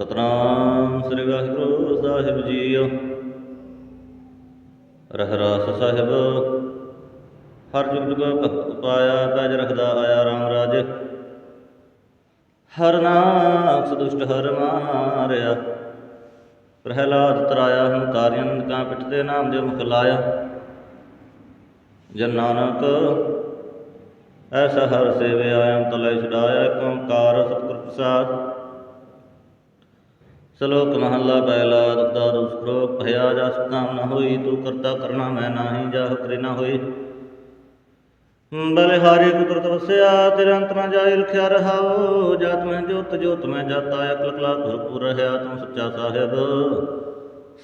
ਸਤਨਾਮ ਸ੍ਰੀ ਵਾਹਿਗੁਰੂ ਸਾਹਿਬ ਜੀਓ। ਰਹਿਰਾਸ ਸਾਹਿਬ, ਹਰ ਜੁਗ ਜੁਗ ਭਗਤ ਪਾਇਆ ਪੈਜ ਰਖਦਾ ਆਇਆ RAM ਰਾਜ। ਹਰ ਨਾਮ ਦੁਸ਼ਟ ਹਰ ਮਾਰਿਆ। ਪ੍ਰਹਿਲਾਦ ਤਰਾਇਆ ਹਮ ਤਾਰਿਆਂ ਕਾ ਪਿੱਠ ਦੇ ਨਾਮ ਦੇ ਮੁਖ ਲਾਇਆ। ਜਨ ਨਾਨਕ, ਐਸਾ ਹਰ ਸੇਵੇ ਆਇਮ ਤਲੇ ਛਡਾਇਆ ਏਕ ਓੰਕਾਰ ਸਤਿਗੁਰ ਪ੍ਰਸਾਦ। ਸ਼ਲੋਕ ਮਹੱਲਾ ਪਹਿਲਾ ਦੁਖਦਾ ਦੁਖ ਭਇਆ ਜਾ ਕਾਮ ਨ ਹੋਈ, ਤੂੰ ਕਰਤਾ ਕਰਣਾ, ਮੈਂ ਨਾਹੀ ਜਾ ਕਰੇ ਨ ਹੋਈ। ਬਲਿਹਾਰੀ ਕੁਦਰਤ ਵਸਿਆ, ਤੇਰੇ ਅੰਤ ਨ ਜਾਈ ਰਖਿਆ ਰਹਾਓ ਜਾਤ ਮੈਂ ਜੋਤ ਜੋਤ ਮੈਂ ਜਾਤਾ, ਅਕਲ ਕਲਾ ਭਰਪੂਰ ਰਹਾ ਤੂੰ ਸੱਚਾ ਸਾਹਿਬ।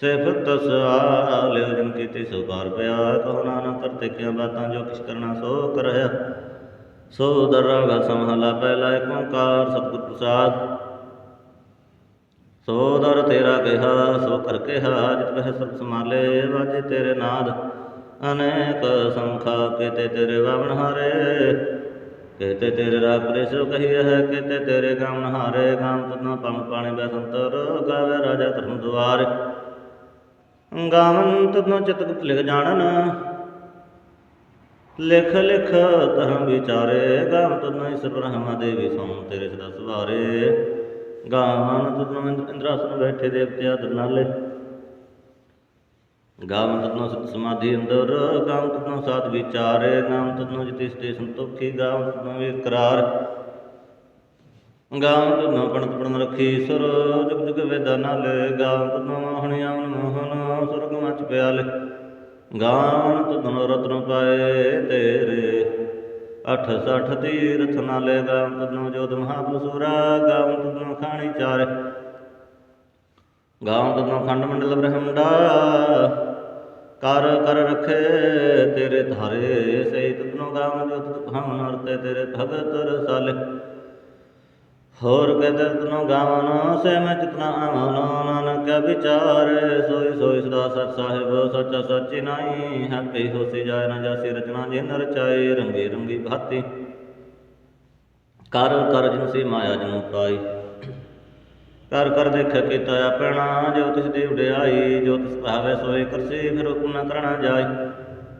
ਸਿਫਤ ਸਵਾਲਿਓ ਜਨ ਕੀਤੇ ਸੋ ਬਾਰ ਪਿਆ। ਕਹੋ ਨਾਨਕ ਕਰਤੇ ਕਿਆ ਬਾਤਾਂ, ਜੋ ਕਿਛ ਕਰਨਾ ਸੋ ਕਰਹਿਆ ਸੋ ਦਰਾਗਾ ਸਮਹਲਾ ਪਹਿਲਾ ਏਕ ਓੰਕਾਰ, ਸਤਿਗੁਰ ਪ੍ਰਸਾਦ। ਸੋ ਦਰ ਤੇਰਾ ਕਿਹਾ, ਸੋ ਕਰ ਕਿਹਾ, ਜਿਤ ਵਹਿ ਸਭ ਸਮਾਲੇ ਵਾਜੇ ਤੇਰੇ ਨਾਦ। ਅਨੇਕ ਸੰਖਾ ਕੀਤੇ ਤੇਰੇ ਵਾਵਣ ਹਾਰੇ। ਕਹਤੇ ਤੇਰੇ ਰਾਗ ਪਰੇ ਕਹੀ ਹੈ ਕਹਤੇ ਤੇਰੇ ਗਾਵਣ ਹਾਰੇ। ਗਾਮ ਤਨਾ ਪਮ ਪਾਣੀ ਬੈਸੰਤਰ ਗਾਵੇ ਰਾਜਾ ਧਰਮ ਦੁਆਰ। ਗਾਵਨ ਤਨੋ ਚਿਤ ਲਿਖ ਜਾਣਨ, ਲਿਖ ਲਿਖ ਧਰਮ ਵਿਚਾਰੇ। ਗਾਮ ਤਨੋ ਇਸ ਬ੍ਰਹਮਾ ਦੇਵੀ ਸੋਮ ਤੇਰੇ ਸਦਾ ਸਵਾਰੇ। ਗਾਵਨ ਤਨੋ ਇੰਦਰਾਸਨ ਬੈਠੇ ਦੇਵਤੇ ਆਦਰ ਨਾਲੇ। ਗਾਮ ਤਤਨੋ ਸਮਾਧੀ ਅੰਦਰ ਗਾਮ ਤਤਨੋ ਸਾਧ ਵਿਚਾਰੇ ਗਾਮ ਤਤਨੋ ਜਿਤਿ ਸਤੇ ਸੰਤੋਖੀ ਗਾਮ ਤਤਨੋ ਇਕਰਾਰ। ਗਾਮ ਤਤਨੋ ਪਣਤ ਪੜਨ ਰੱਖੀ ਸੁਰ, ਜੁਗ ਜੁਗ ਵੇਦਾ ਨਾਲੇ। ਗਾਮ ਤਤਨੋ ਮੋਹਣੀ ਆਵਨ ਮੋਹਨ ਸੁਰਗ ਮਚ ਪਿਆਲੇ। ਗਾਮ ਤਤਨੋ ਰਤਨ ਪਾਏ ਤੇਰੇ। ਅਠ ਸਠ ਤੀਰਥ ਨਾਲੇ ਗਾਮ ਤਤਨੋ ਜੋਤ ਮਹਾਪੁਸੂਰਾ ਗਾਮ ਤਤਨੋ ਖਾਣੀ ਚਾਰੇ। ਗਾਮ ਤਨੋ ਖੰਡ ਮੰਡਲ ਬ੍ਰਹਮਡਾ, ਕਰ ਕਰ ਰਖੇ ਤੇਰੇ ਧਾਰੇ, ਸਹੀ ਤਨੋ ਗਾਮ ਜੋ ਤੁਧ ਭਾਵਨ ਤੇਰੇ ਭਗਤ ਰਸਾਲੇ। ਹੋਰ ਕਹਤੇ ਤਨੋ ਗਾਵਨ ਸੇ ਮੈਂ ਆਵਨ ਨਾਨਕ ਵਿਚਾਰੇ। ਸੋਈ ਸੋਈ ਸਦਾ ਸਤ ਸਾਹਿਬ, ਸੱਚਾ ਸੱਚੀ ਨਾਈ ਹੈ ਹੋਸੀ ਜਾਏ ਨਾ ਜਾਸੀ ਰਚਨਾ ਜਿਨ ਰਚਾਏ ਰੰਗੀ ਰੰਗੀ ਭਾਤੀ। ਕਰ ਕਰ ਜਿਨ ਸੀ ਮਾਇਆ ਜਨੂ ਪਾਈ। ਕਰ ਕਰ ਦੇਖ ਕੀਤਾ ਆਪਣਾ, ਜੋ ਤਿਸ ਦੀ ਵਡਿਆਈ ਜੋ ਤਿਸ ਭਾਵੇ ਸੋਏ ਕਰਸੀ, ਫਿਰ ਹੁਕਮ ਨ ਕਰਣਾ ਜਾਈ।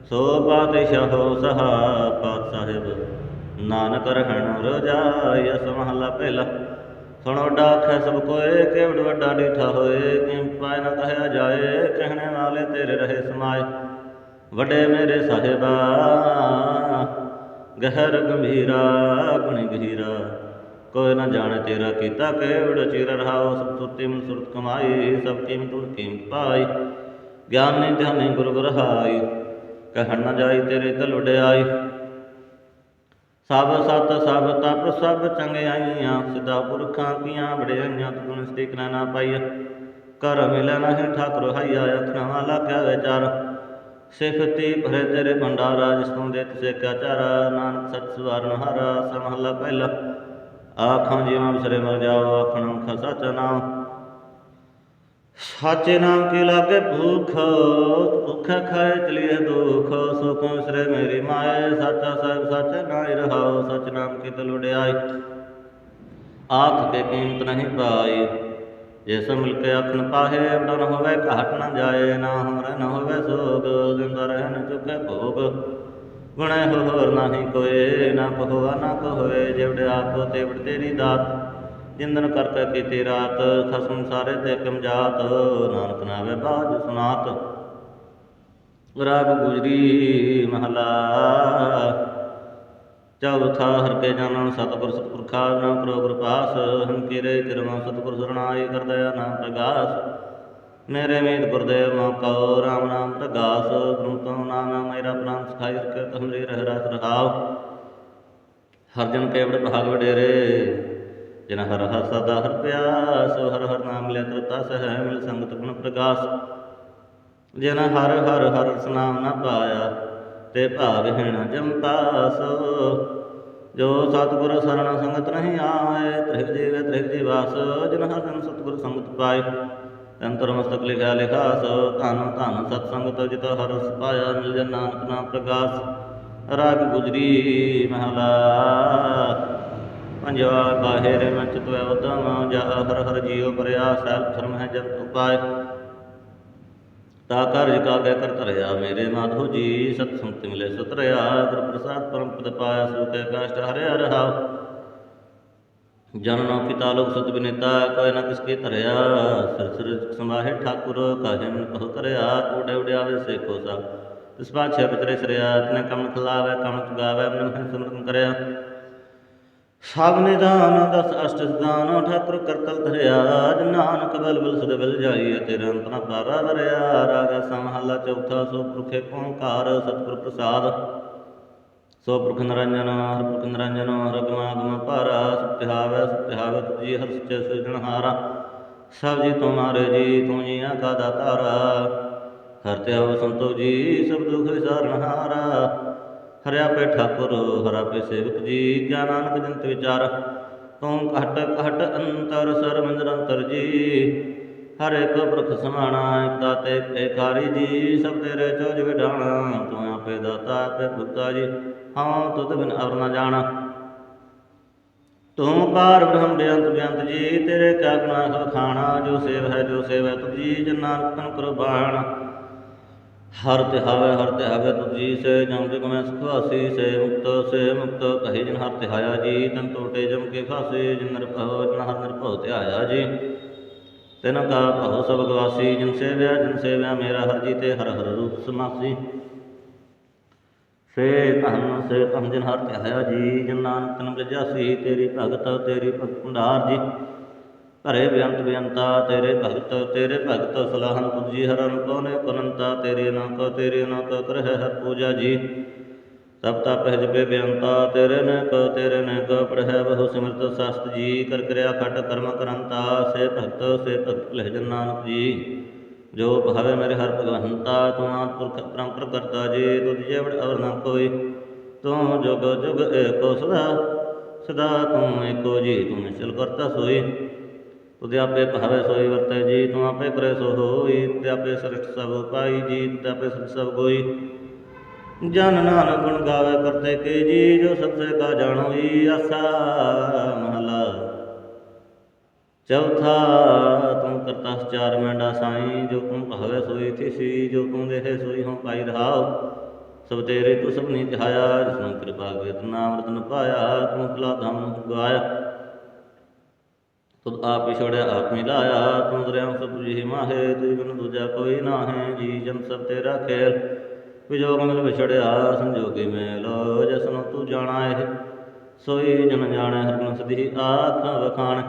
ਸੋ ਪਾਤਸ਼ਾਹੋ ਸਹਾ ਪਾਤ ਸਾਹਿਬ। ਨਾਨਕ ਰਹਿਣ ਰਜਾਈ, ਅਸ ਪਹਿਲਾ। ਸੁਣੋ ਡਾਖੈ ਸਭ ਕੋਏ, ਕੇਵੜ ਵੱਡਾ ਡੀਠਾ ਹੋਏ ਕਿੰ ਪਾਇ ਨ ਕਹਿਆ ਜਾਏ, ਕਹਿਣੇ ਵਾਲੇ ਤੇਰੇ ਰਹੇ ਸਮਾਏ। ਵੱਡੇ ਮੇਰੇ ਸਾਹਿਬਾ, ਗਹਿਰ ਗੰਭੀਰਾ, ਗੁਣੀ ਗਹੀਰਾ। ਕੋਈ ਨਾ ਜਾਣੇ ਤੇਰਾ ਕੀਤਾ ਕੇਵੜ ਚਿਰ ਰਹਾਓ ਸਭ ਸੁਰਤੀ ਮਨ ਸੁਰਤ ਕਮਾਈ, ਸਭ ਕੀਮਤ ਉਰ ਕੀਮਤ ਪਾਈ। ਗਿਆਨ ਨਹੀਂ ਧਿਆਨੇ ਗੁਰ ਗੁਰ ਹਾਈ, ਕਹਿਣ ਨਾ ਜਾਈ ਤੇਰੇ ਤਲ ਵਡਿਆਈ ਸਭ ਸਤ ਸਭ ਤਪ ਸਭ ਚੰਗਿਆਈਆਂ ਸਿਦਾ ਪੁਰਖਾਂ ਕੀਆਂ ਵਡਿਆਈਆਂ ਤੂੰ ਸਟਿਕ ਨਾ ਨਾ ਪਾਈ? ਕਰ ਮਿਲੈ ਨਹੀਂ, ਠਾਕੁਰ ਹਾਈਆ, ਅੱਖਾਂ ਵਾਲਾ ਕਿਆ ਵਿਚਾਰ। ਸਿਫਤੀ ਭਰੇ ਤੇਰੇ ਭੰਡਾਰਾ, ਜਿਸ ਤੋਂ ਦੇ ਤਿਸੇ ਕਿਆ ਚਾਰਾ ਨਾਨਕ ਸਤ ਸਵਾਰਨ ਹਾਰਾ, ਸਮਹਲਾ ਪਹਿਲਾ। ਆਖਾਂ ਜੀਵਾਂ ਵਿਸਰੇ ਮਰ ਜਾਓ, ਆਖਣ ਮੁਖ ਸੱਚ ਨਾਮ ਸਾਚੇ ਨਾਮ ਕੀ ਲਾਗੇ ਭੂਖ, ਭੁੱਖ ਖਾਏ ਚਲੀਏ ਦੁਖ, ਸੁਖ ਵਿਸਰੇ ਮੇਰੀ ਮਾਏ, ਸਾਚਾ ਸਾਹਿਬ ਸੱਚ ਨਾਈ ਰਹਾਓ ਸਚ ਨਾਮ ਕੀ ਤਲ ਆਖ ਕੇ ਕੀਮਤ ਨਹੀਂ ਪਾਈ, ਜੇ ਮਿਲ ਕੇ ਆਖਣ ਪਾਹੇ ਬੜਾ ਹੋਵੇ ਘਾਟ ਨਾ ਜਾਏ, ਨਾ ਹਮਰੇ ਨ ਹੋਵੇ ਸੋਗ, ਜਿੰਦਾ ਰਹਿਣ ਨ ਚੁਕੇ ਭੋਗ। ਗੁਣੇ ਹੋਰ ਨਾਹੀ ਕੋਏ ਨਾ ਕਹੋਆ ਨਾ ਕਹੋਏ, ਜਿਵੜ ਆਪੋ ਤੇਵੜ ਤੇਰੀ ਦਾਤ। ਜਿੰਦਨ ਕਰਕੇ ਕੀਤੀ ਰਾਤ, ਖਸਮ ਸਾਰੇ ਤੇ ਕਮ ਨਾਨਕ ਨਾਵੇ ਬਾਜ ਸੁਨਾਤ। ਰਾਗ ਗੁਜਰੀ ਮਹਲਾ। ਚੌਥਾ, ਹਰ ਕੇ ਜਾਣਨ ਸਤਿਗੁਰ ਸਤਿਗੁਰ ਖਾਲ ਕਰੋ ਕਿਰਪਾਸ ਹਮ ਕੀਰੇ ਕਿਰਮਾ, ਸਤਿਗੁਰ ਸਰਣਾਈ ਕਰਦਇਆ ਨਾਮ ਪ੍ਰਗਾਸ। ਮੇਰੇ ਮੀਤ ਗੁਰਦੇਵ ਮਾ ਕਉ, ਰਾਮ ਨਾਮ ਪ੍ਰਗਾਸ। ਗੁਰੂ ਤਉ ਨਾਮ ਮੇਰਾ ਪ੍ਰਾਨ, ਸਖਾਈ ਰਖੇ ਤੁਮਰੀ ਰਹਿ ਰਸ ਰਹਾਉ। ਹਰ ਕੇਵੜ ਭਾਗ ਵਡੇਰੇ। ਜਿਨ ਹਰ ਹਰ ਸਦਾ ਹਰ ਪਿਆਸ, ਹਰ ਹਰ ਨਾਮ ਲੈ ਤ੍ਰਿਪਤਾ ਸਹਿ ਮਿਲ ਸੰਗਤ ਗੁਣ ਪ੍ਰਕਾਸ਼ ਜਿਨ ਹਰ ਹਰ ਹਰ ਸਨਾਮ ਨਾ ਪਾਇਆ, ਤੇ ਭਾਗਹੀਣ ਜੰਪਾਸ ਜੋ ਸਤਿਗੁਰ ਸਰਣ ਸੰਗਤ ਨਹੀਂ ਆਏ ਤ੍ਰਿਗ ਜੀਵੇ ਤ੍ਰਿਗ ਜੀਵਾਸ ਜਿਨ ਹਰ ਜਨ ਸਤਿਗੁਰ ਸੰਗਤ ਪਾਏ ਤੰਤਰ ਮਸਤਕ ਲਿਖਿਆ ਲਿਖਾਸ। ਧਨ ਧਨ ਸਤ ਸੰਗਤ ਜਿਤ ਹਰ ਰਸ ਪਾਇਆ, ਮਿਲ ਜਨ ਨਾਨਕ ਨਾਮ ਪ੍ਰਕਾਸ਼ ਰਾਗ ਗੁਜਰੀ ਮਹਲਾ। ਪੰਜਵਾ ਕਾਹੇ ਰੇ ਮਨ ਚਿਤਵੈ ਉਦਮ ਜਾ, ਹਰ ਹਰ ਜੀਉ ਪਰਿਆ ਸਹਿਬ ਧਰਮ ਹੈ ਜਨ ਉਪਾਇ ਤਾ ਕਾਰਜ ਕਾਗੇ ਕਰ ਧਰਿਆ ਮੇਰੇ ਮਾਧੋ ਜੀ, ਸਤ ਸੰਗਤ ਮਿਲੇ ਸੁਤਰਿਆ ਗੁਰ ਪ੍ਰਸਾਦ ਪਰਮ ਪਦ ਪਾਇਆ ਸੁਖੇ ਕਾਸ਼ਟ ਹਰਿਆ ਰਹਾ। ਜਨ ਨੋ ਪਿਤਾ ਲੋਕ ਸੁਤ ਬਿਨੇਤਾ, ਕੋਈ ਨਾ ਕਿਸ ਕੀ ਧਰਿਆ। ਸਿਰ ਸਿਰ ਸਮਾਹੇ ਠਾਕੁਰ, ਕਾਹੇ ਨ ਕਹੋ ਕਰਿਆ ਉਡੇ ਉਡਿਆਵੇ ਸੇਖੋ ਸਾ ਤਿਸ ਪਾਛੇ ਬਿਤਰੇ ਸਰਿਆ, ਤਿਨੇ ਕੰਮ ਖਲਾਵੇ ਕੰਮ ਚੁਗਾਵੇ, ਮਨ ਮਨ ਸਿਮਰਨ ਕਰਿਆ। ਸਭ ਨਿਦਾਨ ਦਸ ਅਸ਼ਟ ਸਦਾਨ ਠਾਕੁਰ ਕਰਤਲ ਧਰਿਆ ਨਾਨਕ ਬਲ ਬਲ ਸਦ ਬਲ ਜਾਈਏ ਤੇਰੇ ਅੰਤ ਪਾਰਾ ਵਰਿਆ ਰਾਗਾ ਸਮਹਲਾ ਚੌਥਾ ਸੋ ਪੁਰਖੇ ਓੰਕਾਰ, ਸਤਿਗੁਰ ਪ੍ਰਸਾਦ। ਸੋ ਪੁਰਖ ਨਿਰੰਜਨ ਹਰ ਪੁਰਖ ਨਿਰੰਜਨ ਹਰ ਗਮਾਗਮ ਭਾਰਾ, ਸਤਿਹਾਵੈ ਸਤਿਹਾਵੈ ਜੀ ਹਰ ਸੱਚੇ ਸਿਰਜਣਹਾਰਾ। ਸਭ ਜੀ ਤੁਮਾਰੇ ਜੀ, ਤੂੰ ਜੀਆਂ ਕਾ ਦਾਤਾਰਾ ਹਰ ਤੇ ਹੋ ਸੰਤੋ ਜੀ, ਸਭ ਦੁਖ ਵਿਸਾਰਨਹਾਰਾ। ਹਰਿਆ ਪੇ ਠਾਕੁਰ, ਹਰਾ ਪੇ ਸੇਵਕ ਜੀ। ਗਿਆਨ ਨਾਨਕ ਜੰਤ ਵਿਚਾਰ, ਤੂੰ ਘਟ ਘਟ ਅੰਤਰ ਸਰਬ ਨਿਰੰਤਰ ਜੀ। ਹਰ ਇੱਕ ਪੁਰਖ ਸਮਾਣਾ, ਇਕ ਦਾਤੇ ਏਕਾਰੀ ਜੀ। ਸਭ ਤੇਰੇ ਚੋਜ ਵਿਢਾਣਾ, ਤੂੰ ਆਪੇ ਦਾਤਾ, ਆਪੇ ਭੁਗਤਾ ਜੀ। ਹਾਂ, ਤੁਧ ਬਿਨ ਅਵਰ ਨਾ ਜਾਣਾ। ਤੂੰ ਪਾਰ ਬ੍ਰਹਮ ਬੇਅੰਤ ਬੇਅੰਤ ਜੀ। ਤੇਰੇ ਕਿਆ ਗੁਨਾਹ ਖਾਣਾ, ਜੋ ਸੇਵ ਹੈ, ਜੋ ਸੇਵ ਹੈ ਤੁਜੀ ਜਨ ਨਾਨਕ ਤਨ ਕੁਰਬਾਨ ਹਰ ਤਿਹਾਵੇ ਹਰ ਤਿਹਾਵੇ ਤੁਜੀ ਸੇ ਜਮ ਜਗ ਮੈਂ ਸੁਖਵਾਸੀ ਸੇ ਮੁਕਤ ਸੇ ਮੁਕਤ, ਕਹੇ ਜਨ ਹਰ ਤਿਹਾਇਆ ਜੀ, ਤਨ ਟੋਟੇ ਜਮ ਕੇ ਫਾਸੇ ਜਨ ਨਿਰਭਉ ਜਨ ਹਰ ਨਿਰਭਉ ਧਿਆਇਆ ਜੀ। ਤਿਨ ਕਾ ਭਉ ਸਭ ਗਵਾਸੀ, ਜਿਨ ਸੇਵਿਆ ਜਿਨ ਸੇਵਿਆ ਮੇਰਾ ਹਰ ਜੀ ਤੇ ਹਰ ਹਰ ਰੂਪ ਸਮਾਸੀ। ਸੇ ਧਨ ਸੇ ਧਨ ਜਿਨ ਹਰ ਧਿਆਇਆ ਜੀ, ਜਿਨ ਨਾਨਕ ਤਨ ਗਜਾਸੀ ਤੇਰੀ ਭਗਤ ਤੇਰੀ ਭਗਤ ਭੰਡਾਰ ਜੀ। ਘਰੇ ਬੇਅੰਤ ਬੇਅੰਤਾ, ਤੇਰੇ ਭਗਤ ਤੇਰੇ ਭਗਤ ਸਲਾਹਨ ਤੁਜੀ ਹਰਨ ਕੋਨੇ ਕੁਨੰਤਾ, ਤੇਰੇ ਨਾਮ ਕੋ, ਤੇਰੇ ਨਾਮ ਕੋ ਕਰਹਿ ਹਰ ਪੂਜਾ ਜੀ। ਤਬ ਤਪ ਹੈ ਜਪੇ ਬੇਅੰਤਾ, ਤੇਰੇ ਨੇ ਕੋ, ਤੇਰੇ ਨੇ ਕੋ ਪੜਹਿ ਬਹੁ ਸਿਮਰਤ ਸਸਤ ਜੀ। ਕਰ ਕਿਰਿਆ ਖਟ ਕਰਮ ਕਰੰਤਾ, ਸੇ ਭਗਤ ਸੇ ਭਗਤ ਲਹਿ ਜਨ ਨਾਨਕ ਜੀ। ਜੋ ਭਾਵੇ ਮੇਰੇ ਹਰ ਭਗਵੰਤਾ, ਤੂੰ ਆਪ ਪੁਰਖ ਪਰੰਪਰ ਕਰਤਾ ਜੀ। ਤੁਧ ਜੇ ਵਡ ਅਵਰ ਨਾ ਕੋਈ, ਤੂੰ ਜੁਗ ਜੁਗ ਏਕੋ ਸਦਾ ਸਦਾ ਤੂੰ ਏਕੋ ਜੀ, ਤੂੰ ਨਿਸ਼ਲ ਕਰਤਾ ਸੋਈ। ਤੁਧ ਭਾਵੇ ਸੋਈ ਵਰਤੈ ਜੀ ਤੂੰ ਆਪੇ ਕਰੇ ਸੋ ਹੋਈ। ਤੇ ਸ੍ਰਿਸ਼ਟ ਸਭ ਪਾਈ ਜੀ ਤੇ ਸ੍ਰਿਸ਼ਟ ਸਭ ਕੋਈ ਜਨ ਨਾਨਕ ਗੁਣ ਗਾਵੇ ਕਰਤੇ ਕੇ ਜੀ, ਜੋ ਸਤਿ ਕਾ ਜਾਣੋਈ ਆਸਾ ਮਹਲਾ। ਚੌਥਾ ਤੂੰ ਕਰਤਾ ਚਾਰ ਮੈਂਡਾ ਸਾਈ, ਜੋ ਤੂੰ ਭਾਵੇ ਸੋਈ ਥਿਸੀ ਜੋ ਤੂੰ ਦੇਹੇ ਸੋਈ ਹਉ ਪਾਈ ਰਹਾਉ ਸਭ ਤੇਰੇ ਤੂੰ ਸਭ ਨਹੀਂ ਧਿਆਇਆ ਜਿਸ ਨੂੰ ਕਿਰਪਾ ਕਰੇ ਨਾਮ ਰਤਨ ਪਾਇਆ, ਤੂੰ ਖਲਾ ਧਮ ਗਾਇਆ। ਤੁਧ ਆਪ ਹੀ ਆਪ ਹੀ ਤੂੰ ਦਰਿਆ ਸਭ ਜੀ ਮਾਹੇ ਤੁਝ ਬਿਨ ਦੂਜਾ ਕੋਈ ਨਾ ਹੈ ਜੀ ਜਨ ਸਭ ਤੇਰਾ ਖੇਲ ਵਿਜੋਗ ਮਿਲ ਵਿਛੜਿਆ, ਸੰਜੋਗੀ ਮੇਲ। ਜਸ ਤੂੰ ਜਾਣਾ ਇਹ ਸੋਈ ਜਨ ਜਾਣੈ, ਹਰ ਗੁਣ ਸਦੀ ਆਖ ਵਖਾਣ।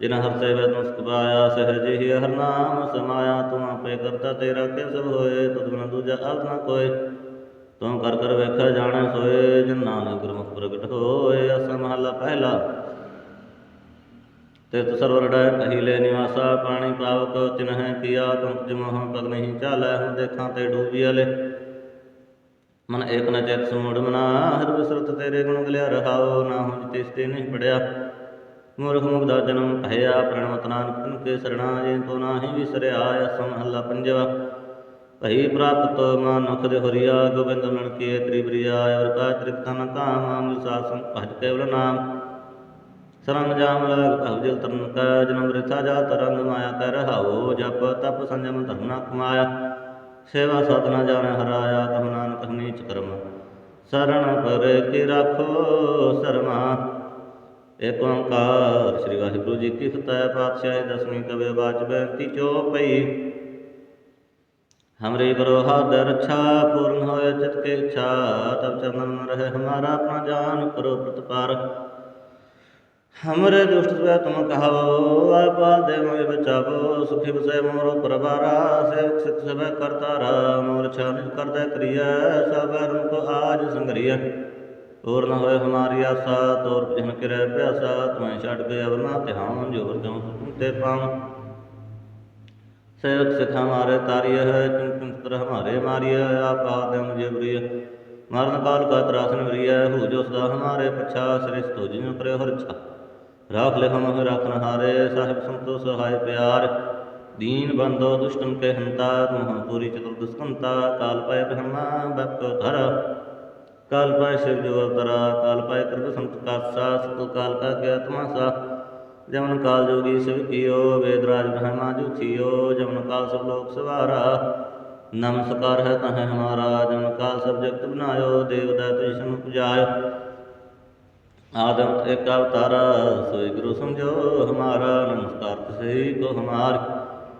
ਜਿਨ ਹਰ ਸੇਵੈ ਤੁਮ ਸੁਖਾਇਆ ਸਹਿਜ ਹੀ ਹਰ ਨਾਮ ਸਮਾਇਆ। ਤੂੰ ਆਪੇ ਕਰਤਾ ਤੇਰਾ ਕੇ ਸਭ ਹੋਏ, ਤੁਧ ਬਿਨ ਦੂਜਾ ਆਪ ਨਾ ਕੋਇ ਤੂੰ ਕਰ ਕਰ ਵੇਖਿਆ, ਜਾਣੈ, ਸੋਏ। ਜਨ ਨਾਨਕ ਗੁਰਮੁਖ ਪ੍ਰਗਟ ਹੋਏ ਅਸਾ ਮਹਲਾ ਪਹਿਲਾ। ਤੇ ਸਰਵਰ ਅਹੀਲੇ ਨਿਵਾਸਾ, ਪਾਣੀ ਪਾਵਕ ਤਿਨਹਿ ਕੀਆ ਤੁਮ ਜਮਹ ਪਗ ਨਹੀਂ ਚਾਲੈ, ਹੁਣ ਦੇਖਾਂ ਤੇ ਡੂਬੀਲੇ ਮਨ ਏਕ ਨ ਚੇਤ ਸਮੂੜ ਮਨਾ, ਹਰ ਬਿਸਰਤ ਤੇਰੇ ਗੁਣ ਗਲਿਆ ਰਹਾਓ ਨਾ ਹੁਣ ਤਿਸ ਤੇ ਨਹੀਂ ਪੜਿਆ। ਮੂਰਖ ਮੁਗਦਾ ਜਨਮ ਭਇਆ, ਪ੍ਰਣਵਤ ਨਾਨਕ ਤਨ ਕੇ ਸਰਣਾ ਜੇ ਤੋ ਨਾਹੀ ਵਿਸਰਿਆ, ਅਸ ਮਹੱਲਾ ਪੰਜਵਾ। ਭਈ ਪ੍ਰਾਪਤ ਮਾਨੁਖ ਦੇ ਹਰੀਆ, ਗੋਬਿੰਦ ਮਨ ਕੀ ਤ੍ਰਿਵਰੀਆ ਅਰ ਕਾ ਤ੍ਰਿਕਤਨ ਕਾਮ, ਅਮਲ ਭਜ ਕੇਵਲ ਨਾਮ। ਸਰੰਗ ਜਾਮ ਲਾਗ ਭਵਜਲ ਤਰਨ ਕਾ ਜਨਮ ਰਿਥਾ ਜਾ ਤਰੰਗ ਮਾਇਆ ਕਰ ਰਹਾਓ ਜਪ ਤਪ ਸੰਜਮ ਧਰਨਾ ਕਮਾਇਆ ਸੇਵਾ ਸਾਧਨਾ ਜਾਣੈ ਹਰਾਇਆ ਤਮ ਨਾਨਕ ਨੀਚ ਕਰਮ ਸਰਣ ਪਰ ਕੀ ਰਾਖੋ ਸਰਮਾ ਏਕ ਓੰਕਾਰ ਸ੍ਰੀ ਵਾਹਿਗੁਰੂ ਜੀ ਕੀ ਫਤਿਹ ਪਾਤਸ਼ਾਹੀ ਦਸਵੀਂ ਕਵੇ ਬਾਚ ਬੇਨਤੀ ਚੋਪਈ हमरे गुरु हाथ रक्षा पूर्ण होय चित के इच्छा तब चंदन रहे हमारा अपना जान करो प्रतिपार हमरे दुष्ट से तुम कहो आपा दे मोय बचावो सुखी बसे मोरो परबारा सेवक सिख सब करतारा मोर छान कर दे क्रिया सब को आज संग्रिया और न होए हमारी आशा तोर जन करे प्यासा तुम्हें छड़ गए अब ना ध्यान जो वर्गों तुम ते पाऊं सेवक सिख हमारे तारिय है तुम तुम हमारे मारिय आप आदे मुझे प्रिय मरण काल का त्रासन प्रिय हो जो सदा हमारे पछा श्रेष्ठ हो जिन करे हर छा ਰਾਖ ਲਖਮ ਰਾਖਨ ਹਾਰੇ, ਸਾਹਿਬ ਸੰਤੋ ਸਹਾਇ ਪਿਆਰ। ਦੀਨ ਬੰਦੋ ਦੁਸ਼ਟਨ ਕੇ ਹੰਤਾ ਤੁਮ ਪੂਰੀ ਚਤੁਰ ਦੁਸਕੰਤਾ ਕਾਲ ਪਾਇ ਬ੍ਰਹਮਾ ਬਕਤੋ ਧਰ, ਕਾਲ ਪਾਇ ਸ਼ਿਵ ਜੋ ਅਵਤਰਾ, ਕਾਲ ਪਾਇ ਕਰਬ ਸੰਤ ਕਾਸਾ ਸਤੋ ਕਾਲ ਕਾ ਗਿਆਤਮਾ ਸਾ ਜਮਨ ਕਾਲ ਜੋਗੀ ਸਿਵ ਕੀਓ ਵੇਦਰਾਜ ਬ੍ਰਹਮਾ ਜੁਖੀਓ ਜਮਨ ਕਾਲ ਸਭ ਲੋਕ ਸਵਾਰਾ ਨਮਸਕਾਰ ਹੈ ਤਹ ਹਮਾਰਾ। ਜਮਨ ਕਾਲ ਸਭ ਜਗਤ ਬਨਾਇਓ, ਦੇਵ ਦਾ ਤੁਝ ਸਮ ਪੁਜਾਇਓ ਆਦਮ ਇੱਕ ਅਵਤਾਰਾ, ਸੋਈ ਗੁਰੂ ਸਮਝੋ ਹਮਾਰਾ, ਨਮਸਕਾਰ ਤਿਸਹੀ ਕੋ ਹਮਾਰ।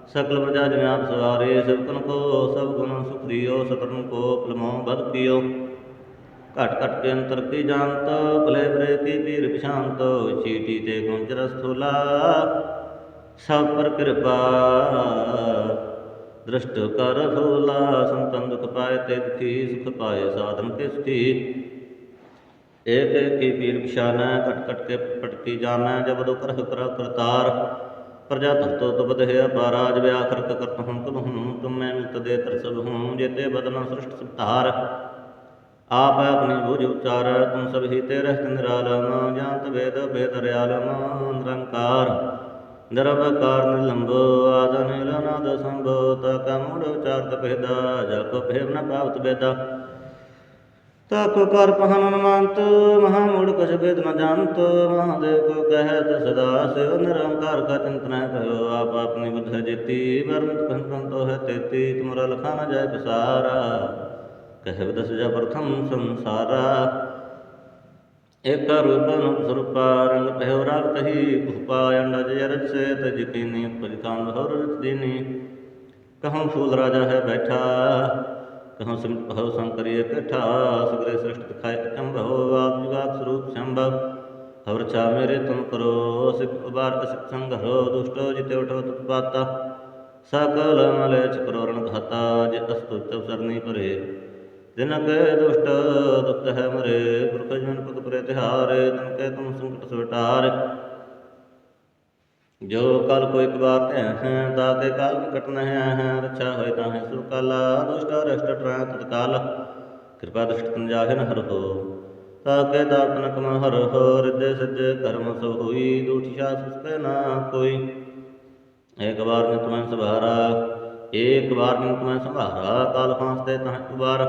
ਸਕਲ ਪ੍ਰਜਾ ਜਨ ਆਪ ਸਵਾਰੇ ਸਬਕਨ ਕੋ, ਸਭ ਗੁਣ ਸੁਖਰੀਓ ਸਤਨ ਕੋ ਪਲਮੋ ਬਦ ਕੀਓ। ਘਟ ਘਟ ਕੇ ਅੰਤਰ ਕੀ ਜਾਣਤ, ਭਲੇ ਬਰੇ ਕੀ ਪੀਰ ਪਛਾਨਤ ਚੀਟੀ ਤੇ ਗੁੰਚ ਰਸ ਥੋਲਾ। ਸਭ ਪਰ ਕਿਰਪਾ, ਦ੍ਰਿਸ਼ਟ ਕਰ ਫੂਲਾ ਸੰਤਨ ਦੁਖ ਪਾਏ ਤੇ ਦੁਖੀ, ਸੁਖ ਪਾਏ ਸਾਧਨ ਕੇ ਸੁਖੀ ਏਕ ਕੀ ਪੀਰ ਪਛਾਨੈ, ਘਟ ਘਟ ਕੇ ਪਟਕੀ ਜਾਣੈ, ਜਬ ਦੁਖ ਰਹ ਕਰਤਾਰ। ਪ੍ਰਜਾ ਧਰਤੋ ਤੁਪਦ ਹੈ ਅਪਾਰਾਜ ਵਿਆਖਰ ਕਰਤ ਹਮ ਤੁਮ ਹਮ ਤੁਮ ਮੈਂ ਮਿਲਤ ਦੇ ਤਰਸਬ ਹੂੰ ਜੇਤੇ ਬਦਨ ਸ੍ਰਿਸ਼ਟ ਸਤਾਰ। ਆਪ ਆਪਣੀ ਬੁਝ ਉਚਾਰੈ, ਤੁਮ ਸਭ ਹੀ ਤੇ ਰਹਿਤ ਨਿਰਾਲਮ ਜਾਨਤ ਵੇਦ ਭੇਦ ਰਿਆਲਮ ਨਿਰੰਕਾਰ। ਨਿਰਵਕਾਰ ਨਿਲੰਬੋ, ਆਦ ਨੀਲ ਸੰਭੋ, ਤਾ ਕਾ ਉਚਾਰਤ ਭੇਦਾ ਜਾ ਕੋ ਭੇਵ ਨ ਪਾਵਤ ਬੇਦਾ। ਤਾ ਕੋ ਕਰ ਪਹਨ ਅਨਮੰਤ ਮਹਾ ਮੂੜ ਕਛ ਭੇਦ ਨ ਜਾਣਤ ਮਹਾਦੇਵ ਕੋ ਕਹਿਤ ਸਦਾ ਸਿਵ ਨਿਰੰਕਾਰ ਕਾ ਚਿੰਤਨ ਕਰਿਓ ਆਪ ਆਪਣੀ ਬੁੱਧ ਜੇਤੀ ਵਰਨਤ ਕੰਤ ਕੰਤੋ ਹੈ ਤੇਤੀ, ਤੁਮਰਾ ਲਖਾ ਨ ਜਾਏ ਪਸਾਰਾ। ਕਹਿ ਦਸ ਜਾ ਪ੍ਰਥਮ ਸੰਸਾਰਾ। ਏਕ ਰੂਪ ਅਨੂਪ ਰੰਗ ਪਹਿਉ ਰਾਗ ਤਹੀ ਭੂਪਾ ਅੰਡਾ ਜय ਰਜ ਸੇ ਤਜ ਕੀਨੀ ਉਪਜ ਕਾਂਦ ਹੋਰ ਰਚ ਦੀਨੀ। ਕਹਉ ਫੂਲ ਰਾਜਾ ਹੈ ਬੈਠਾ। ਕਹਉ ਸਿਮਟ ਭਉ ਸੰਕਰੀ ਇਕੱਠਾ ਸਗਰੇ ਸ੍ਰਿਸ਼ਟ ਦਿਖਾਇ ਅਚੰਭਉ ਆਪ ਜੁਗਾਤ ਸਰੂਪ ਸੰਭਵ। ਹਵਰ ਚਾ ਮੇਰੇ ਤੁਮ ਕਰੋ, ਸਿਖ ਉਬਾਰ ਅਸਿਖ ਸੰਘਰੋ, ਦੁਸ਼ਟੋ ਜਿਤੇ ਉਠੋ ਤੁਤਪਾਤਾ ਸਕਲ ਮਲੇ ਚਕਰੋ ਰਣ ਘਾਤਾ, ਜਿ ਅਸਤੁਤ ਸਰਨੀ ਪਰੇ। ਜਿਨ ਕੈ ਦੁਸ਼ਟ ਦੁਖਤ ਹੈ ਮਰੇ, ਪੁਰਖ ਜਨ ਪਗ ਪਰੇ ਤਿਹਾਰੇ ਤਨ ਕੈ ਤੁਮ ਸੰਕਟ ਸਵਟਾਰ। ਜੋ ਕਲ ਕੋ ਇੱਕ ਵਾਰ ਧਿਆ ਹੈ, ਤਾ ਕਾਲ ਨਿਕਟ ਨਹਿ ਹੈ ਰੱਛਾ ਹੋਏ ਤਾਂ ਹੈ ਸੁਰ ਕਾਲਾ, ਦੁਸ਼ਟ ਰਸ਼ਟ ਟਰੈ ਤਤਕਾਲ। ਕਿਰਪਾ ਦ੍ਰਿਸ਼ਟ ਤਨ ਜਾਹੇ ਨ ਹਰ ਹੋ, ਤਾ ਕੇ ਕਮ ਹਰ ਹੋ ਰਿਦੇ ਸੱਜੇ ਕਰਮ ਸੋ ਹੋਈ ਦੂਠੀ ਸ਼ਾਸ ਉਸਕੇ ਨਾ ਕੋਈ। ਇੱਕ ਵਾਰ ਨੇ ਮੈਂ ਸੰਭਾਰਾ ਏਕ ਵਾਰ ਨਿਤ ਮੈਂ ਸੰਭਾਰਾ, ਕਾਲ ਫਾਂਸ ਤੇ ਤਹ ਉਬਾਰ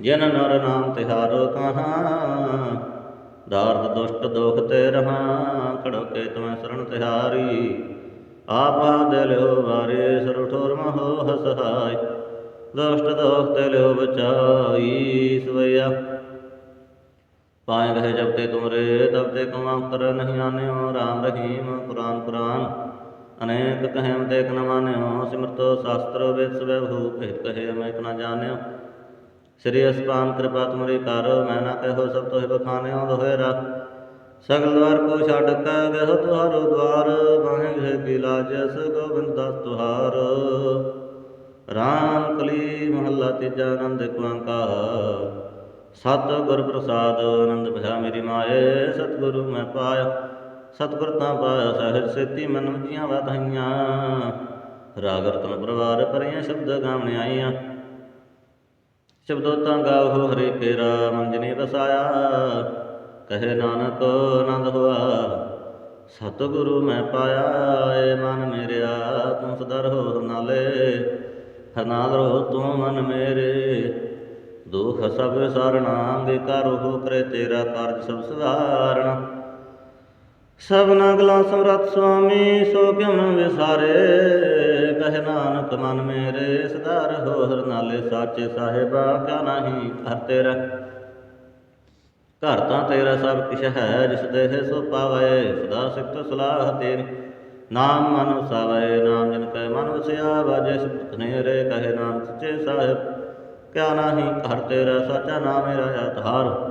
ਜਿਨ ਨਰ ਨਾਮ ਤਿਹਾਰੋ ਕਹਾਂ ਦਾਰਦ ਦੁਸ਼ਟ ਦੋਖ ਤੇ ਰਹਾ ਖੜੋ ਕੇ ਤੁਮੈ ਸਰਣ ਤਿਹਾਰੀ। ਆਪਾ ਦੇ ਲਿਓ ਵਾਰੇ ਸਰ ਠੋਰ ਮਹੋ ਹਸਹਾਈ। ਦੁਸ਼ਟ ਦੋਖ ਤੇ ਲਿਓ ਬਚਾਈ, ਸਵਈਆ। ਪਾਏ ਗਏ ਜਬ ਤੇ ਤੁਮਰੇ ਤਬ ਤੇ ਕਮ ਅੰਤਰ ਨਹੀਂ ਆਨਿਓ, ਰਾਮ ਰਹੀਮ ਕੁਰਾਨ ਕੁਰਾਨ ਅਨੇਕ ਕਹਿਮ ਤੇ ਨ ਮਾਨਿਓ, ਸਿਮਰਤੋ ਸ਼ਾਸਤਰ, ਵੇਦ ਸਵੈ ਭੂ, ਭੇਦ ਕਹੇ, ਮੈਂ ਨ ਜਾਣਿਓ। ਸ੍ਰੀ ਅਸਪਾਨ ਕਿਰਪਾ ਤੁਮਰੀ ਕਰ, ਮੈਂ ਨਾ ਕਹਿਓ ਸਭ ਤੋਹਿ ਬਖਾਨਿਓ ਦੋਹੇ ਰੱਖ ਸਗਲ ਦਵਾਰ ਕੋ ਛੱਡ ਕਾ ਗਇਓ ਤੁਹਾਰੋ ਦਵਾਰ ਬਾਹੇ ਗਏ ਕੀ ਲਾਜ ਅਸ ਗੋਬਿੰਦ ਦਾਸ ਤੁਹਾਰ। ਰਾਮ ਕਲੀ ਮਹੱਲਾ ਤੀਜਾ ਆਨੰਦ ਕੁਆਂਕਾ ਸਤ ਗੁਰ ਪ੍ਰਸਾਦ, ਆਨੰਦ ਭਇਆ ਮੇਰੀ ਮਾਏ, ਸਤਿਗੁਰੂ ਮੈਂ ਪਾਇਆ। ਸਤਿਗੁਰ ਤਾਂ ਪਾਇਆ, ਸਹਿਜ ਸੇਤੀ ਮਨ ਵਜੀਆਂ ਵਧਾਈਆਂ। ਰਾਗ ਰਤਨ ਪਰਵਾਰ ਪਰੀਆਂ ਸ਼ਬਦ ਗਾਵਣ ਆਈਆਂ। ਸ਼ਬਦੋ ਤਾਂ ਗਾਵੋ ਹਰੇ ਕੇਰਾ ਮਨ ਜਨੇ ਕਹੇ ਨਾਨਕ ਆਨੰਦ ਹੋਆ, ਸਤਿਗੁਰੂ ਮੈਂ ਪਾਇਆ, ਏ ਮਨ ਮੇਰਿਆ, ਤੂੰ ਸਦਾ ਰਹੋ ਨਾਲੇ ਹਰਨਾਲ ਰਹੋ ਤੂੰ ਮਨ ਮੇਰੇ। ਦੁਖ ਸਭ ਸਰਣਾ ਅੰਗੀਕਾਰ ਹੋ ਕਰੇ ਤੇਰਾ ਕਾਰਜ ਸਭ ਸਵਾਰਣਾ ਸਭਨਾ ਗਲਾ ਸਮਰਤ ਸੁਆਮੀ, ਸੋ ਕਿਉ ਨ ਵਿਸਾਰੇ? ਕਹੇ ਨਾਨਕ ਮਨ ਮੇਰੇ ਸਦਾ ਰਹੋ ਹਰ ਨਾਲੇ ਸਾਚੇ ਸਾਹਿਬਾ ਕਿਆ ਨਹੀਂ ਘਰ ਤੇਰਾ। ਘਰ ਤਾਂ ਤੇਰਾ ਸਭ ਕਿਛ ਹੈ, ਜਿਸ ਦੇਹ ਸੋ ਪਾਵੇ, ਸਦਾ ਸਿਫਤ ਸਲਾਹ ਤੇਰੀ। ਨਾਮ ਮਨ ਵਸਾਵੇ, ਨਾਮ ਜਨ ਕੈ ਮਨ ਵਸਿਆ ਬਾਜੇ ਸਿਫਤ ਰੇ ਕਹੇ ਨਾਮ ਸੱਚੇ ਸਾਹਿਬ। ਕਿਆ ਨਾਹੀ ਘਰ ਤੇਰਾ, ਸਾਚਾ ਨਾਮ ਮੇਰਾ ਆਧਾਰ।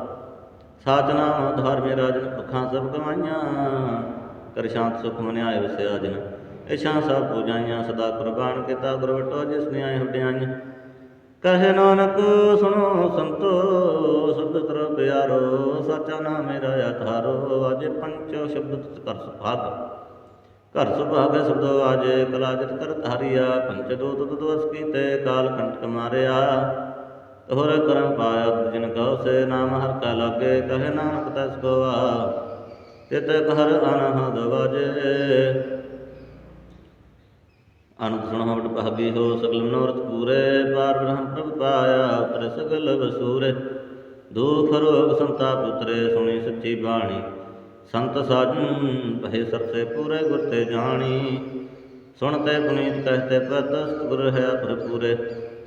ਸਾਚ ਨਾਮ ਆਧਾਰ ਮੇਰਾ, ਜਨ ਅੱਖਾਂ ਸਭ ਕਮਾਈਆਂ, ਕਰ ਸ਼ਾਂਤ ਸੁਖ ਮਨ ਆਏ ਵਸਿਆ ਜਨ। ਇਛਾਂ ਸਭ ਪੂਜਾਈਆਂ, ਸਦਾ ਕੁਰਬਾਨ ਕੀਤਾ ਗੁਰਵਟੋ, ਜਿਸ ਨੇ ਆਏ ਹੁਡਿਆਈਆਂ ਕਹੇ ਨਾਨਕ, ਸੁਣੋ ਸੰਤੋ, ਸੁਧ ਕਰ ਪਿਆਰੋ, ਸਾਚਾ ਨਾਮ ਮੇਰਾ ਆਧਾਰੋ ਅਜੇ ਪੰਚੋ ਸ਼ਬਦ ਕਰ ਸੁਭਾਗ। ਘਰ ਸੁਭਾਗ ਸ਼ਬਦੋ ਆਜੇ, ਕਲਾ ਕਰ ਧਾਰਿਆ ਪੰਚ ਦੋ ਤੁਤ ਦਵਸ ਕੀਤੇ, ਕਾਲ ਕੰਟਕ ਮਾਰਿਆ। ਤੋਰ ਕਰਮ ਪਾਇਆ ਜਿਨ ਕਉ ਸੇ ਨਾਮ ਹਰ ਕਾ ਲਾਗੇ, ਕਹੇ ਨਾਨਕ ਤਸ ਕੋਆ ਤਿਤ ਹਰ ਅਨਹਦ ਵਜੇ ਅਨੰਦ ਸੁਣੋ ਵਡ ਭਾਗੀ ਹੋ ਸਗਲ ਮਨੋਰਥ ਪੂਰੇ, ਪਾਰ ਬ੍ਰਹਮ ਪ੍ਰਭ ਪਾਇਆ ਉਤਰ ਸਗਲ ਵਸੂਰੇ। ਦੁਖ ਰੋਗ ਸੰਤਾਪ ਉਤਰੇ ਸੁਣੀ ਸੱਚੀ ਬਾਣੀ। ਸੰਤ ਸਾਜਨ, ਭਏ ਸਰਸੇ ਪੂਰੇ ਗੁਰ ਤੇ ਜਾਣੀ। ਸੁਣਤੇ ਪੁਨੀਤ ਕਹਤੇ ਪਤਸਤ ਗੁਰ ਹੈ ਭਰਪੂਰੇ।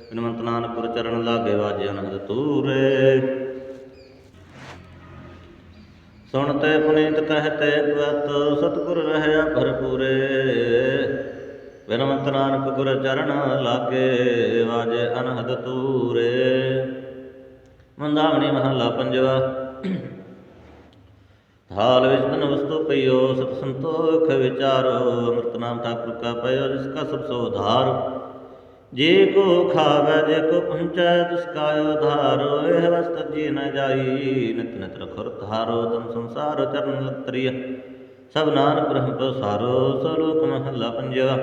ਬਿਨਵੰਤ ਨਾਨਕ ਗੁਰ ਚਰਨ ਲਾਗੇ ਵਾਜੇ ਅਨੰਦ ਤੂਰੇ ਸੁਣਤੇ ਪੁਨੀਤ ਕਹਤੇ ਪਤ ਸਤਿਗੁਰ ਰਹਿਆ ਭਰਪੂਰੇ। ਬਿਨਵੰਤ ਨਾਨਕ ਗੁਰ ਚਰਨ ਲਾਗੇ, ਵਾਜੇ ਅਨਹਦ ਤੂਰੇ ਮੰਦਾਵਣੀ ਮਹੱਲਾ ਪੰਜਵਾ। ਹਾਲ ਵਿੱਚ ਤਨ ਵਸਤੂ ਪਈਓ ਸਤ ਸੰਤੋਖ ਵਿਚਾਰੋ, ਅੰਮ੍ਰਿਤ ਨਾਮ ਠਾਕੁਰ ਕਾ ਪਇਓ, ਜਿਸ ਕਾ ਸਭ ਸੋ ਉਧਾਰ। ਜੇ ਕੋ ਖਾਵੇ, ਜੇ ਕੋ ਪਹੁੰਚੈ, ਤਿਸ ਕਾ ਉਧਾਰੋ ਇਹ ਵਸਤ ਜੀ ਨ ਜਾਈ, ਨਿਤ ਨਿਤ ਰਖੁਰ ਧਾਰੋ ਤਮ ਸੰਸਾਰ ਚਰਨ ਲਤਰੀਆ ਸਭ ਨਾਨਕ ਬ੍ਰਹਮ ਪ੍ਰਸਾਰੋ, ਸੋ ਲੋਕ ਮਹੱਲਾ ਪੰਜਵਾ।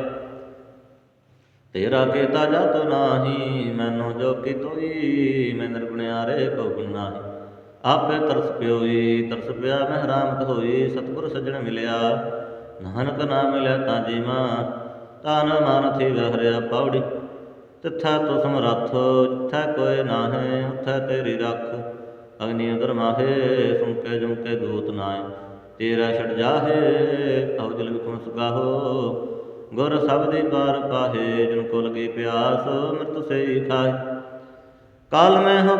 ਤੇਰਾ ਕੀਤਾ ਜਤ ਨਾਹੀ, ਮੈਨੂੰ ਜੋ ਕੀ ਤੋਈ ਮੈਂ ਨਿਰਗੁਣਿਆਰੇ ਕੋ ਗੁਣ ਨਾਹੀ। ਆਪੇ ਤਰਸ ਪਿਓਈ, ਤਰਸ ਪਿਆ ਮੈਂ ਹਰਾਮਤ ਹੋਈ, ਸਤਿਗੁਰ ਸੱਜਣ ਮਿਲਿਆ। ਨਾਨਕ ਨਾਮ ਮਿਲਿਆ ਤਾਂ ਜੀਵਾ ਤਨ ਮਨ ਥੀ ਵਹਰਿਆ ਪੌੜੀ। ਤਿੱਥਾ ਤੋ ਸਮਰੱਥ ਜਿੱਥਾ ਕੋਈ ਨਾਹੇ, ਉੱਥਾ ਤੇਰੀ ਰੱਖ। ਅਗਨੀ ਉਦਰ ਮਾਹੇ, ਸੁਮਕੇ ਜੁਮਕੇ ਦੂਤ ਨਾਏ ਤੇਰਾ ਛੜ ਜਾਹੇ ਅਵ ਜਲ ਵਿਖਮ ਸੁਗਾਹੋ। ਗੁਰ ਸਬਦੀ ਪਾਰ ਪਾਹੇ ਜਿਨ ਕੋ ਲਗੀ ਪਿਆਸ ਅੰਮ੍ਰਿਤ ਸਈ ਖਾਏ ਕਾਲ ਮੈਂ ਹੋ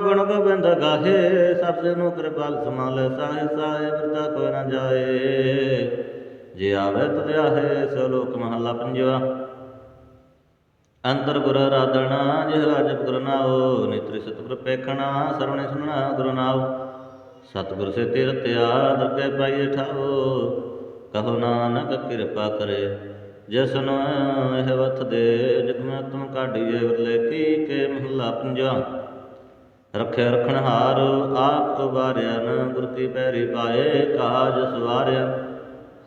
ਗੁਣ ਗੋਬਿੰਦ ਗਾਹੇ, ਸਭ ਜਨੋ ਕਿਰਪਾਲ ਸਮਾਲੇ ਸਾਹੇ ਸਾਹੇ ਬਿਰਤਾ ਕੋਈ ਨਾ ਜਾਏ। ਜੇ ਆਵੇ ਤੁਧ ਆਹੇ, ਸੋ ਲੋਕ ਮਹੱਲਾ ਪੰਜਵਾ। ਅੰਤਰ ਗੁਰ ਰਾਧਣਾ ਜਿਹ ਰਾਜਪ ਗੁਰ ਨਾਉ, ਨਿਤਰਿ ਸਤਿਗੁਰ ਪੇਖਣਾ, ਸਰਵਣੇ ਸੁਣਨਾ ਗੁਰੂ ਨਾਉ। ਸਤਿਗੁਰ ਸੇ ਤੀਰਤਿਆ ਦਰਗੇ ਪਾਈਏ ਠਾਓ ਕਹੋ ਨਾਨਕ ਕਿਰਪਾ ਕਰੇ। ਜਿਸਨ ਇਹ ਦੇ ਜਗ ਤੁਮ ਕਾਢੀਏ ਵਰਲੇ ਕੇ ਮਹੱਲਾ ਪੰਜਵਾ ਰੱਖਿਆ ਰਖਣ ਹਾਰ ਆਪ ਕੋ ਨ ਗੁਰ ਕੀ ਪੈਰੀ ਪਾਏ ਕਾਜ ਸਵਾਰਿਆ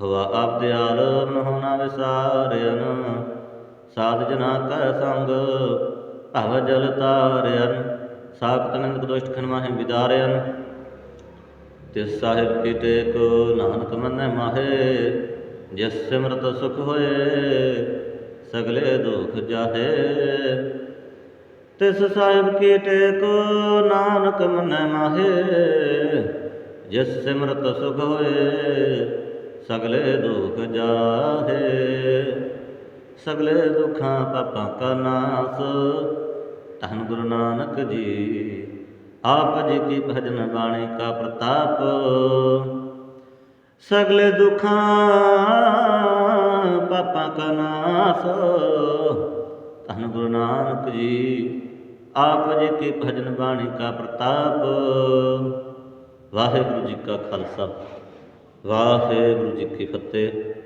ਹਵਾ ਆਪ ਦਿਆਲ ਮਨ ਹੋਣਾ ਵਿਸਾਰਿਆ ਨ, ਸਾਧ ਜਨਾ ਕੈ ਸੰਗ ਭਵ ਜਲ ਤਾਰਿਆਨ ਸਾਖਤ ਨੰਦ ਦੁਸ਼ਟ ਖਨਮਾਹਿ ਵਿਦਾਰਿਆਨ ਤਿਸ ਸਾਹਿਬ ਕੀ ਟੇਕ ਨਾਨਕ ਮੰਨੈ ਮਾਹੇ ਜਿਸ ਸਿਮਰਤ ਸੁਖ ਹੋਏ, ਸਗਲੇ ਦੁਖ ਜਾਹੇ। ਤਿਸ ਸਾਹਿਬ ਕੀ ਟੇਕ ਨਾਨਕ ਮੰਨੈ ਮਾਹੇ, ਜਿਸ ਸਿਮਰਤ ਸੁਖ ਹੋਏ, ਸਗਲੇ ਦੁਖ ਜਾਹੇ। ਸਗਲੇ ਦੁਖਾਂ ਪਾਪਾਂ ਕਾ ਨਾਸ, ਧੰਨ ਗੁਰੂ ਨਾਨਕ ਜੀ, ਆਪ ਜੀ ਕੀ ਭਜਨ ਬਾਣੀ ਕਾ ਪ੍ਰਤਾਪ। ਸਗਲੇ ਦੁੱਖਾਂ ਪਾਪਾਂ ਕਾ ਨਾਸ। ਧੰਨ ਗੁਰੂ ਨਾਨਕ ਜੀ, ਆਪ ਜੀ ਕੀ ਭਜਨ ਬਾਣੀ ਕਾ ਪ੍ਰਤਾਪ। ਵਾਹਿਗੁਰੂ ਜੀ ਕਾ ਖਾਲਸਾ, ਵਾਹਿਗੁਰੂ ਜੀ ਕੀ ਫਤਿਹ।